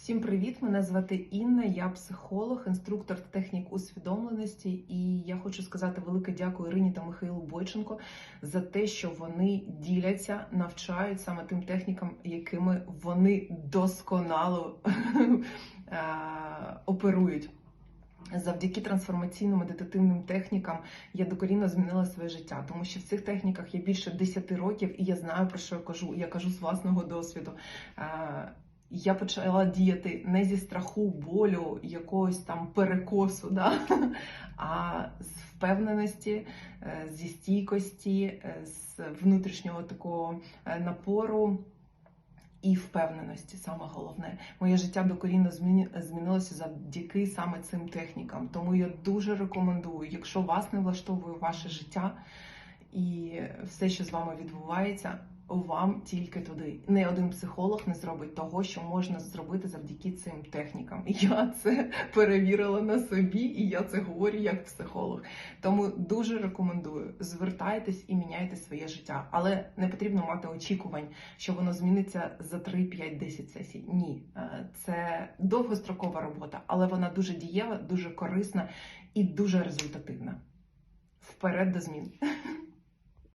Всім привіт! Мене звати Інна, я психолог, інструктор технік усвідомленості, і я хочу сказати велике дякую Ірині та Михайлу Бойченко за те, що вони діляться, навчають саме тим технікам, якими вони досконало е, оперують. Завдяки трансформаційним медитативним технікам я докорінно змінила своє життя, тому що в цих техніках я більше 10 років і я знаю про що я кажу. Я кажу з власного досвіду. Я почала діяти не зі страху, болю, якогось там перекосу, да? а з впевненості, е, зі стійкості, е, з внутрішнього такого е, напору. І впевненості, саме головне, моє життя докорінно змінилося завдяки саме цим технікам. Тому я дуже рекомендую, якщо вас не влаштовує ваше життя і все, що з вами відбувається, вам тільки туди. Не один психолог не зробить того, що можна зробити завдяки цим технікам. Я це перевірила на собі, і я це говорю як психолог. Тому дуже рекомендую звертайтесь і міняйте своє життя, але не потрібно мати очікувань, що воно зміниться за 3, 5, 10 сесій. Ні, Е, це довгострокова робота, але вона дуже дієва, дуже корисна і дуже результативна. Вперед до змін.